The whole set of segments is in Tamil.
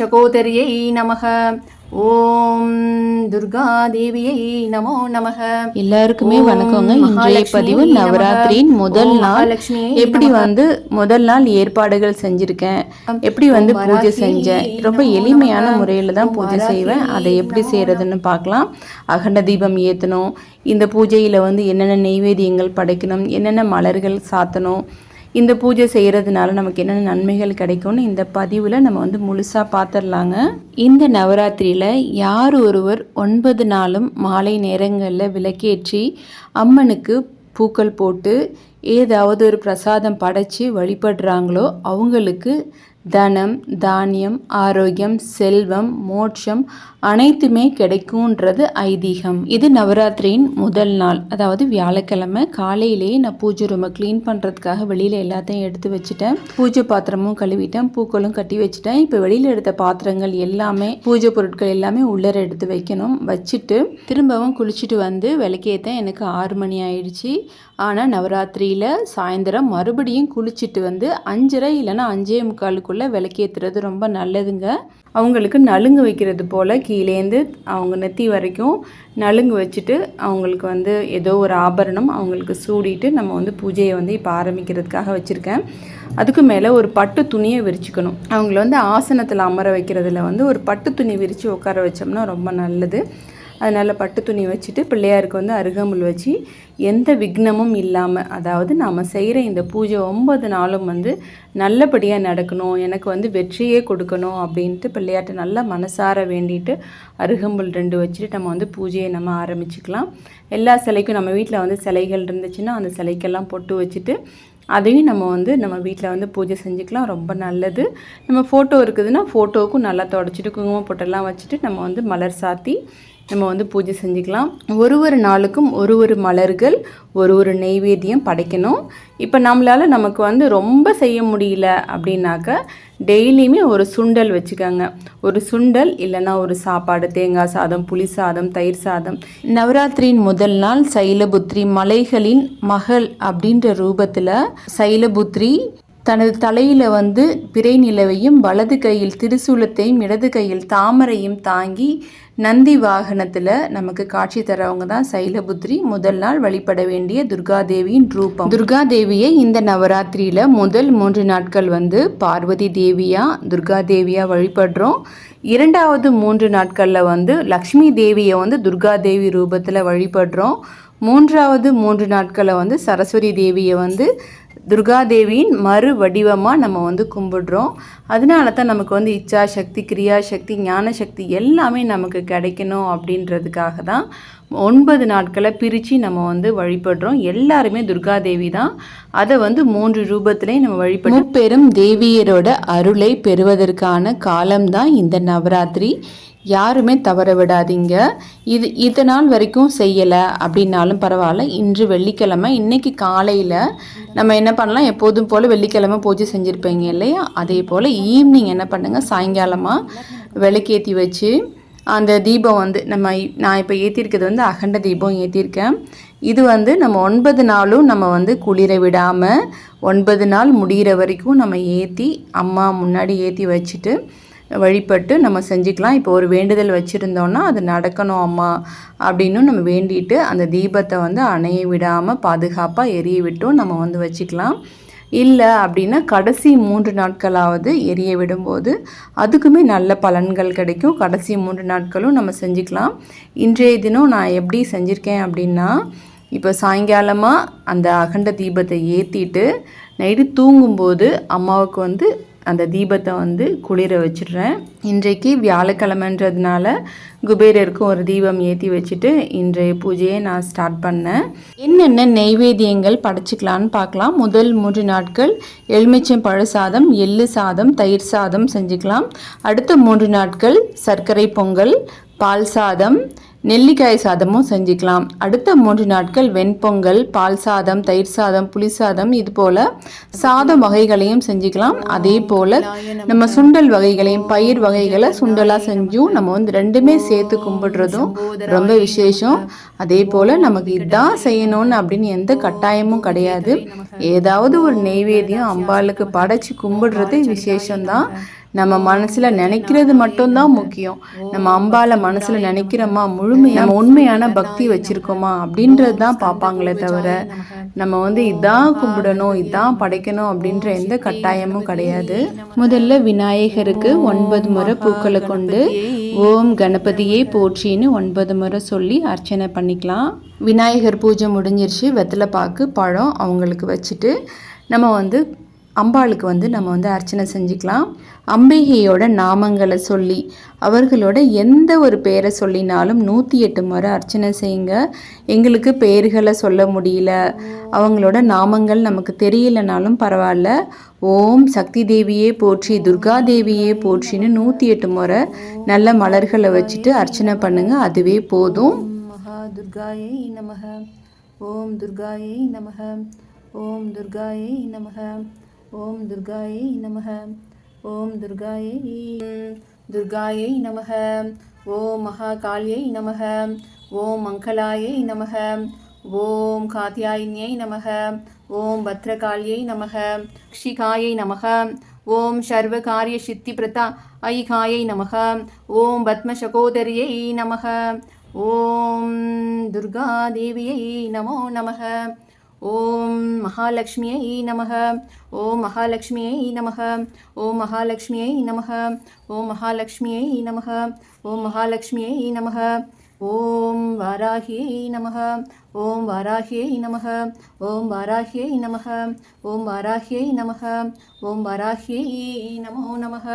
சகோதரியை நமக. ஓம் துர்கா தேவியை நமோ நமக. எல்லாருக்குமே வணக்கங்க. இன்றைய பதிவு. நவராத்திரியின் முதல் நாள். எப்படி வந்து முதல் நாள் ஏற்பாடுகள் செஞ்சிருக்கேன்? எப்படி வந்து பூஜை செஞ்சேன்? ரொம்ப எளிமையான. முறையில் தான் பூஜை செய்வேன். அதை எப்படி செய்யறதுன்னு பார்க்கலாம். அகண்ட தீபம் ஏற்றணும் இந்த பூஜையில் வந்து என்னென்ன நெய்வேத்தியங்கள் படைக்கணும்? என்னென்ன மலர்கள் சாத்தணும்? இந்த பூஜை செய்கிறதுனால நமக்கு என்னென்ன நன்மைகள் கிடைக்கும்னு இந்த பதிவில் நம்ம வந்து முழுசாக பார்த்துடலாங்க இந்த நவராத்திரியில் யார் ஒருவர் ஒன்பது நாளும் மாலை நேரங்களில் விளக்கேற்றி அம்மனுக்கு பூக்கள் போட்டு ஏதாவது ஒரு பிரசாதம் படைச்சி வழிபடுறாங்களோ அவங்களுக்கு தனம் தானியம் ஆரோக்கியம் செல்வம் மோட்சம் அனைத்துமே கிடைக்கும்ன்றது ஐதீகம். இது நவராத்திரியின் முதல் நாள். அதாவது வியாழக்கிழமை காலையிலேயே நான் பூஜை ரூமை க்ளீன் பண்ணுறதுக்காக வெளியில் எல்லாத்தையும் எடுத்து வச்சுட்டேன். பூஜை பாத்திரமும் கழுவிட்டேன் பூக்களும் கட்டி வச்சுட்டேன். இப்போ வெளியில் எடுத்த பாத்திரங்கள் எல்லாமே பூஜை பொருட்கள் எல்லாமே உள்ளர எடுத்து வைக்கணும். வச்சுட்டு திரும்பவும் குளிச்சுட்டு வந்து விளக்கேற்றேன் எனக்கு ஆறு மணி ஆயிடுச்சு. ஆனால் நவராத்திரியில் சாயந்தரம் மறுபடியும் குளிச்சுட்டு வந்து அஞ்சரை இல்லைன்னா அஞ்சே முக்காலுக்குள்ளே விளக்கேற்றுறது ரொம்ப நல்லதுங்க. அவங்களுக்கு நலுங்கு வைக்கிறது போல் கீழேந்து அவங்க நெத்தி வரைக்கும் நலுங்கு வச்சுட்டு அவங்களுக்கு வந்து ஏதோ ஒரு ஆபரணம் அவங்களுக்கு சூடிட்டு நம்ம வந்து பூஜையை வந்து இப்போ ஆரம்பிக்கிறதுக்காக வச்சுருக்கேன். அதுக்கு மேலே ஒரு பட்டு துணியை விரிச்சுக்கணும். அவங்கள வந்து ஆசனத்தில் அமர வைக்கிறதுல வந்து ஒரு பட்டு துணி விரித்து உட்கார வச்சோம்னா ரொம்ப நல்லது. அதனால் பட்டு துணி வச்சுட்டு பிள்ளையாருக்கு வந்து அருகம்புல் வச்சு எந்த விக்னமும் இல்லாமல் அதாவது நாம் செய்கிற இந்த பூஜை ஒன்பது நாளும் வந்து நல்லபடியாக நடக்கணும் எனக்கு வந்து வெற்றியே கொடுக்கணும் அப்படின்ட்டு பிள்ளையாட்ட நல்லா மனசார வேண்டிட்டு அருகம்புல் ரெண்டு வச்சுட்டு நம்ம வந்து பூஜையை நம்ம ஆரம்பிச்சுக்கலாம். எல்லா சிலைக்கும் நம்ம வீட்டில் வந்து சிலைகள் இருந்துச்சுன்னா அந்த சிலைக்கெல்லாம் பொட்டு வச்சுட்டு அதையும் நம்ம வந்து நம்ம வீட்டில் வந்து பூஜை செஞ்சுக்கலாம் ரொம்ப நல்லது. நம்ம ஃபோட்டோ இருக்குதுன்னா ஃபோட்டோவுக்கும் நல்லா தொடச்சிட்டு குங்குமம் பொட்டெல்லாம் வச்சுட்டு நம்ம வந்து மலர் சாத்தி நம்ம வந்து பூஜை செஞ்சுக்கலாம். ஒரு ஒரு நாளுக்கும் ஒரு ஒரு மலர்கள் ஒரு ஒரு நெய்வேத்தியம் படைக்கணும். இப்போ நம்மளால் நமக்கு வந்து ரொம்ப செய்ய முடியல அப்படின்னாக்க டெய்லியுமே ஒரு சுண்டல் வச்சுக்கோங்க. ஒரு சுண்டல் இல்லைன்னா ஒரு சாப்பாடு தேங்காய் சாதம் புளி சாதம் தயிர் சாதம். நவராத்திரியின் முதல் நாள் சைலபுத்ரி மலைகளின் மகள் அப்படின்ற ரூபத்தில் சைலபுத்ரி தனது தலையில் வந்து பிறை நிலவையும் வலது கையில் திருசூலத்தையும் இடது கையில் தாமரையும் தாங்கி நந்தி வாகனத்தில் நமக்கு காட்சி தரவங்க தான் சைலபுத்ரி. முதல் நாள் வழிபட வேண்டிய துர்காதேவியின் ரூபம். துர்காதேவியை இந்த நவராத்திரியில் முதல் மூன்று நாட்கள் வந்து பார்வதி தேவியா துர்காதேவியா வழிபடுறோம். இரண்டாவது மூன்று நாட்களில் வந்து லக்ஷ்மி தேவியை வந்து துர்காதேவி ரூபத்தில் வழிபடுறோம். மூன்றாவது மூன்று நாட்களை வந்து சரஸ்வதி தேவியை வந்து துர்காதேவியின் மறு வடிவமாக நம்ம வந்து கும்பிடுறோம். அதனால தான் நமக்கு வந்து இச்சா சக்தி கிரியா சக்தி ஞான சக்தி எல்லாமே நமக்கு கிடைக்கணும் அப்படின்றதுக்காக தான் ஒன்பது நாட்களை பிரித்து நம்ம வந்து வழிபடுறோம். எல்லாருமே துர்காதேவி தான். அதை வந்து மூன்று ரூபத்திலையும் நம்ம வழிபடுறோம். பெரும் தேவியரோட அருளை பெறுவதற்கான காலம்தான் இந்த நவராத்திரி. யாருமே தவற விடாதீங்க. இது இது நாள் வரைக்கும் செய்யலை. அப்படின்னாலும் பரவாயில்ல. இன்று வெள்ளிக்கிழமை இன்னைக்கு காலையில் நம்ம என்ன பண்ணலாம்? எப்போதும் போல் வெள்ளிக்கிழமை பூஜை செஞ்சுருப்பீங்க இல்லையா? அதே போல் ஈவினிங் என்ன பண்ணுங்கள் சாயங்காலமாக விளக்கேற்றி வச்சு அந்த தீபம் வந்து நம்ம நான் இப்போ ஏற்றிருக்கிறது வந்து அகண்ட தீபம் ஏற்றிருக்கேன் இது வந்து நம்ம ஒன்பது நாளும் நம்ம வந்து குளிர விடாமல் ஒன்பது நாள் முடிகிற வரைக்கும் நம்ம ஏற்றி அம்மா முன்னாடி ஏற்றி வச்சுட்டு வழிபட்டு நம்ம செஞ்சுக்கலாம். இப்போ ஒரு வேண்டுதல் வச்சுருந்தோன்னா அது நடக்கணும் அம்மா அப்படின்னு நம்ம வேண்டிட்டு அந்த தீபத்தை வந்து அணைய விடாமல் பாதுகாப்பாக எரிய விட்டும். நம்ம வந்து வச்சுக்கலாம். இல்லை அப்படின்னா கடைசி மூன்று நாட்களாவது எரிய விடும்போது அதுக்குமே நல்ல பலன்கள் கிடைக்கும். கடைசி மூன்று நாட்களும் நம்ம செஞ்சுக்கலாம். இன்றைய தினம் நான் எப்படி செஞ்சுருக்கேன் அப்படின்னா இப்போ சாயங்காலமாக அந்த அகண்ட தீபத்தை ஏற்றிட்டு நைட்டு தூங்கும்போது அம்மாவுக்கு வந்து அந்த தீபத்தை வந்து குளிர வச்சிடுறேன். இன்றைக்கு வியாழக்கிழமைன்றதுனால குபேரருக்கு ஒரு தீபம் ஏற்றி வச்சுட்டு இன்றைய பூஜையை நான் ஸ்டார்ட் பண்ணேன். என்னென்ன நெய்வேத்தியங்கள் படைச்சிக்கலான்னு பார்க்கலாம். முதல் மூன்று நாட்கள் எலுமிச்சம் பழ சாதம் எள்ளு சாதம் தயிர் சாதம் செஞ்சுக்கலாம். அடுத்த மூன்று நாட்கள் சர்க்கரை பொங்கல் பால் சாதம் நெல்லிக்காய் சாதமும் செஞ்சுக்கலாம். அடுத்த மூன்று நாட்கள் வெண்பொங்கல் பால் சாதம் தயிர் சாதம் புளி சாதம் இது போல் சாதம் வகைகளையும் செஞ்சுக்கலாம். அதே போல் நம்ம சுண்டல் வகைகளையும் பயிர் வகைகளை சுண்டலாக செஞ்சும் நம்ம வந்து ரெண்டுமே சேர்த்து கும்பிடுறதும் ரொம்ப விசேஷம். அதே போல் நமக்கு இதான் செய்யணும்னு அப்படின்னு எந்த கட்டாயமும் கிடையாது. ஏதாவது ஒரு நெய்வேத்தியம் அம்பாளுக்கு படைச்சு கும்பிடுறது விசேஷம்தான். நம்ம மனசில் நினைக்கிறது மட்டும்தான் முக்கியம். நம்ம அம்பால மனசில் நினைக்கிறோமா முழுமையாக நம்ம உண்மையான பக்தி வச்சுருக்கோமா அப்படின்றது தான் பார்ப்பாங்களே தவிர நம்ம வந்து இதான் கும்பிடணும் இதான் படைக்கணும் அப்படின்ற எந்த கட்டாயமும் கிடையாது. முதல்ல விநாயகருக்கு ஒன்பது முறை பூக்களை கொண்டு ஓம் கணபதியே போற்றின்னு ஒன்பது முறை சொல்லி அர்ச்சனை பண்ணிக்கலாம். விநாயகர் பூஜை முடிஞ்சிருச்சு வெத்தலை பாக்கு பழம் அவங்களுக்கு வச்சுட்டு நம்ம வந்து அம்பாளுக்கு வந்து நம்ம வந்து அர்ச்சனை செஞ்சுக்கலாம். அம்பிகையோட நாமங்களை சொல்லி அவர்களோட எந்த ஒரு பேரை சொல்லினாலும் நூற்றி எட்டு முறை அர்ச்சனை செய்யுங்க. எங்களுக்கு பெயர்களை சொல்ல முடியல. அவங்களோட நாமங்கள் நமக்கு தெரியலனாலும் பரவாயில்ல. ஓம் சக்தி தேவியே போற்றி துர்கா தேவியே போற்றின்னு நூற்றி எட்டு முறை நல்ல மலர்களை வச்சுட்டு அர்ச்சனை பண்ணுங்க. அதுவே போதும். மகா துர்காயை நமக. ஓம் துர்காயை நமக. ஓம் துர்காயை நமக. ஓம் துர்காயை நமக. ஓம் துர்காயை துர்காயை நமக. ஓம் மகாகாளியை நமக. ஓம் மங்களாயை நமக. ஓம் காத்தியாயினியை நமக. ஓம் பத்ரகாளியை நமக. ஷிகாயை நமக. ஓம் சர்வ காரிய சித்தி பிரதா ஐகாயை நமக. ஓம் பத்ம சகோதரியை நமக. ஓம் துர்கா தேவியை நமோ நமக. ஓம் மகாலட்சுமியை நமக. ஓம் மகாலட்சுமியை நமக. ஓம் மகாலட்சுமியை நமக. ஓம் மகாலட்சுமியை நமக. ஓம் மகாலட்சுமியை நமக. ஓம் வாராகியை நமக ஓம் வாராகியை நமக ஓம் வாராகியை நமக ஓம் வாராகியை நமக ஓம் வாராகியை நமோ நமக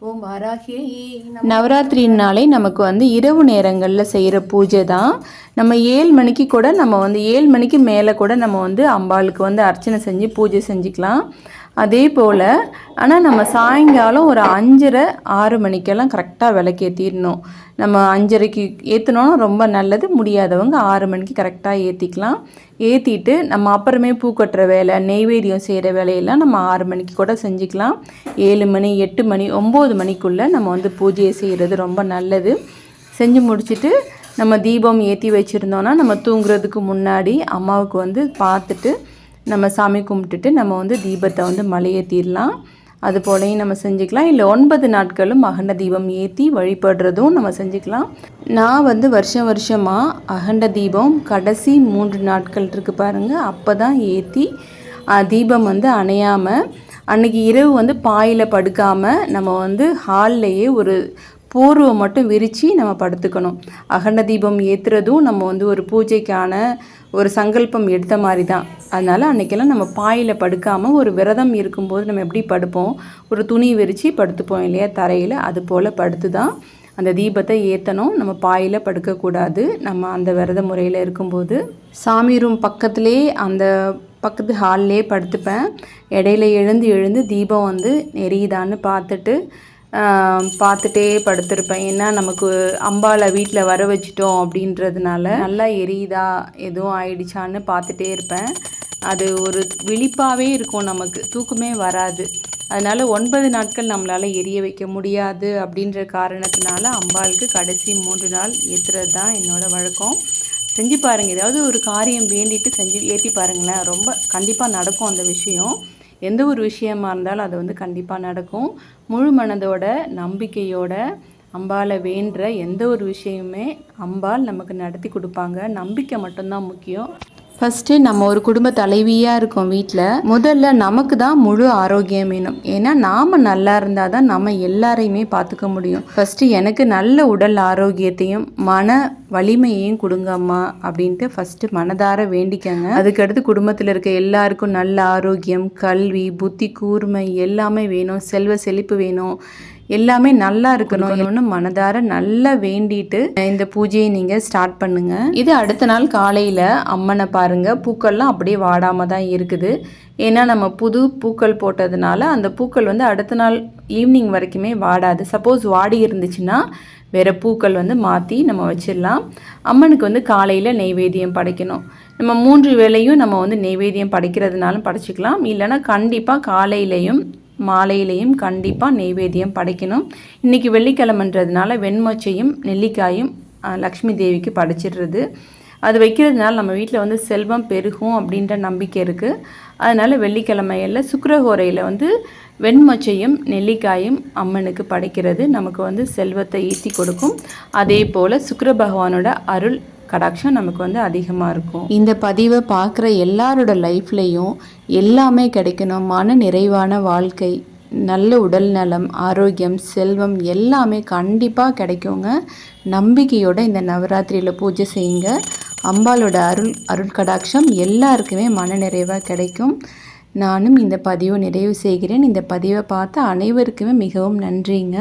ஓம் வாராகியை நவராத்திரி நவராத்திரினாலே நமக்கு வந்து இரவு நேரங்களில் செய்கிற பூஜை தான். நம்ம ஏழு மணிக்கு கூட நம்ம வந்து ஏழு மணிக்கு மேலே கூட நம்ம வந்து அம்பாளுக்கு வந்து அர்ச்சனை செஞ்சு பூஜை செஞ்சுக்கலாம். அதே போல் ஆனால் நம்ம சாயங்காலம் ஒரு அஞ்சரை ஆறு மணிக்கெல்லாம் கரெக்டாக விளக்கேற்றிடணும் நம்ம அஞ்சரைக்கு ஏற்றினோன்னா ரொம்ப நல்லது. முடியாதவங்க ஆறு மணிக்கு கரெக்டாக ஏற்றிக்கலாம் ஏற்றிட்டு நம்ம அப்புறமே பூ கட்டுற வேலை நெய்வேதியம் செய்கிற வேலையெல்லாம் நம்ம ஆறு மணிக்கு கூட செஞ்சுக்கலாம். ஏழு மணி எட்டு மணி ஒம்பது மணிக்குள்ளே நம்ம வந்து பூஜையை செய்கிறது ரொம்ப நல்லது. செஞ்சு முடிச்சுட்டு நம்ம தீபம் ஏற்றி வச்சுருந்தோன்னா நம்ம தூங்குறதுக்கு முன்னாடி அம்மாவுக்கு வந்து பார்த்துட்டு நம்ம சாமி கும்பிட்டுட்டு நம்ம வந்து தீபத்தை வந்து மலையேற்றிடலாம் அது போலையும் நம்ம செஞ்சுக்கலாம். இல்லை ஒன்பது நாட்களும் அகண்ட தீபம் ஏற்றி வழிபடுறதும் நம்ம செஞ்சுக்கலாம். நான் வந்து வருஷம் வருஷமாக அகண்ட தீபம் கடைசி மூன்று நாட்கள் இருக்குது பாருங்கள் அப்போ தான் ஏற்றி தீபம் வந்து அணையாமல் அன்னைக்கு இரவு வந்து பாயில் படுக்காமல் நம்ம வந்து ஹால்லையே ஒரு போர்வை மட்டும் விரித்து நம்ம படுத்துக்கணும். அகண்ட தீபம் ஏற்றுறதும் நம்ம வந்து ஒரு பூஜைக்கான ஒரு சங்கல்பம் எடுத்த மாதிரி தான். அதனால் அன்றைக்கெல்லாம் நம்ம பாயில் படுக்காமல் ஒரு விரதம் இருக்கும்போது நம்ம எப்படி படுப்போம்? ஒரு துணி விரித்து படுத்துப்போம் இல்லையா? தரையில். அது போல் படுத்து தான் அந்த தீபத்தை ஏற்றணும் நம்ம பாயில் படுக்கக்கூடாது. நம்ம அந்த விரத முறையில் இருக்கும்போது. சாமி ரூம் பக்கத்துலேயே அந்த பக்கத்து ஹால்லே படுத்துப்பேன். இடையில எழுந்து எழுந்து தீபம் வந்து எரியுதான்னு பார்த்துட்டு பார்த்துட்டே படுத்திருப்பேன். ஏன்னா நமக்கு அம்பாவை வீட்டில் வர வச்சிட்டோம் அப்படின்றதுனால. நல்லா எரியுதா? எதுவும் ஆயிடுச்சான்னு பார்த்துட்டே இருப்பேன். அது ஒரு விழிப்பாகவே இருக்கும் நமக்கு. தூக்கமே வராது. அதனால் ஒன்பது நாட்கள் நம்மளால் எரிய வைக்க முடியாது அப்படின்ற காரணத்தினால அம்பாளுக்கு கடைசி மூன்று நாள் ஏற்றுறது தான் என்னோட வழக்கம். செஞ்சு பாருங்கள் ஏதாவது ஒரு காரியம் வேண்டிட்டு செஞ்சு ஏற்றி பாருங்களேன். ரொம்ப கண்டிப்பாக நடக்கும் அந்த விஷயம். எந்த ஒரு விஷயமா இருந்தாலும் அது வந்து கண்டிப்பாக நடக்கும். முழு மனதோட நம்பிக்கையோட அம்பாலை வேண்டுற எந்த ஒரு விஷயமுமே அம்பாள் நமக்கு நடத்தி கொடுப்பாங்க. நம்பிக்கை மட்டும்தான் முக்கியம். ஃபஸ்ட்டு நம்ம ஒரு குடும்ப தலைவியாக இருக்கோம் வீட்டில் முதல்ல நமக்கு தான் முழு ஆரோக்கியம் வேணும். ஏன்னா நாம் நல்லா இருந்தால் தான் நம்ம எல்லாரையுமே பார்த்துக்க முடியும். ஃபஸ்ட்டு எனக்கு நல்ல உடல் ஆரோக்கியத்தையும் மன வலிமையையும் கொடுங்க அம்மா அப்படின்ட்டு ஃபஸ்ட்டு மனதார வேண்டிக்கங்க. அதுக்கடுத்து குடும்பத்தில் இருக்க எல்லாருக்கும் நல்ல ஆரோக்கியம் கல்வி புத்தி கூர்மை எல்லாமே வேணும். செல்வ செழிப்பு வேணும். எல்லாமே நல்லா இருக்கணும்னு மனதார நல்லா வேண்டிட்டு இந்த பூஜையை நீங்க ஸ்டார்ட் பண்ணுங்க. இது அடுத்த நாள் காலையில அம்மனை பாருங்க. பூக்கள்லாம் அப்படியே வாடாம தான் இருக்குது. ஏன்னா நம்ம புது பூக்கள் போட்டதுனால அந்த பூக்கள் வந்து அடுத்த நாள் ஈவினிங் வரைக்குமே வாடாது. சப்போஸ் வாடி இருந்துச்சுன்னா வேற பூக்கள் வந்து மாற்றி நம்ம வச்சிடலாம். அம்மனுக்கு வந்து காலையில் நெய்வேத்தியம் படைக்கணும். நம்ம மூன்று வேளையும் நம்ம வந்து நெய்வேத்தியம் படைக்கிறதுனாலும் படைச்சிக்கலாம். இல்லைன்னா கண்டிப்பாக காலையிலையும் மாலையிலையும் கண்டிப்பாக நெய்வேத்தியம் படைக்கணும். இன்றைக்கி வெள்ளிக்கிழமன்றதுனால வெண்மொச்சையும் நெல்லிக்காயும் லக்ஷ்மி தேவிக்கு படைச்சிடுறது. அது வைக்கிறதுனால நம்ம வீட்டில் வந்து செல்வம் பெருகும் அப்படின்ற நம்பிக்கை இருக்குது அதனால் வெள்ளிக்கிழமையில் சுக்கரஹோரையில் வந்து வெண்மொச்சையும் நெல்லிக்காயும் அம்மனுக்கு படைக்கிறது. நமக்கு வந்து செல்வத்தை ஈட்டி கொடுக்கும். அதே போல் சுக்கர பகவானோட அருள் கடாட்சம் நமக்கு வந்து அதிகமாக இருக்கும். இந்த பதிவை பார்க்குற எல்லாரோட லைஃப்லேயும் எல்லாமே கிடைக்கணும் மன நிறைவான வாழ்க்கை நல்ல உடல் நலம் ஆரோக்கியம் செல்வம் எல்லாமே கண்டிப்பாக கிடைக்குங்க. நம்பிக்கையோட இந்த நவராத்திரியில் பூஜை செய்யுங்க. அம்பாளோட அருள் அருள் கடாட்சம் எல்லாருக்குமே மன நிறைவாக கிடைக்கும். நானும் இந்த பதிவை நிறைவு செய்கிறேன். இந்த பதிவை பார்த்த அனைவருக்குமே மிகவும் நன்றிங்க.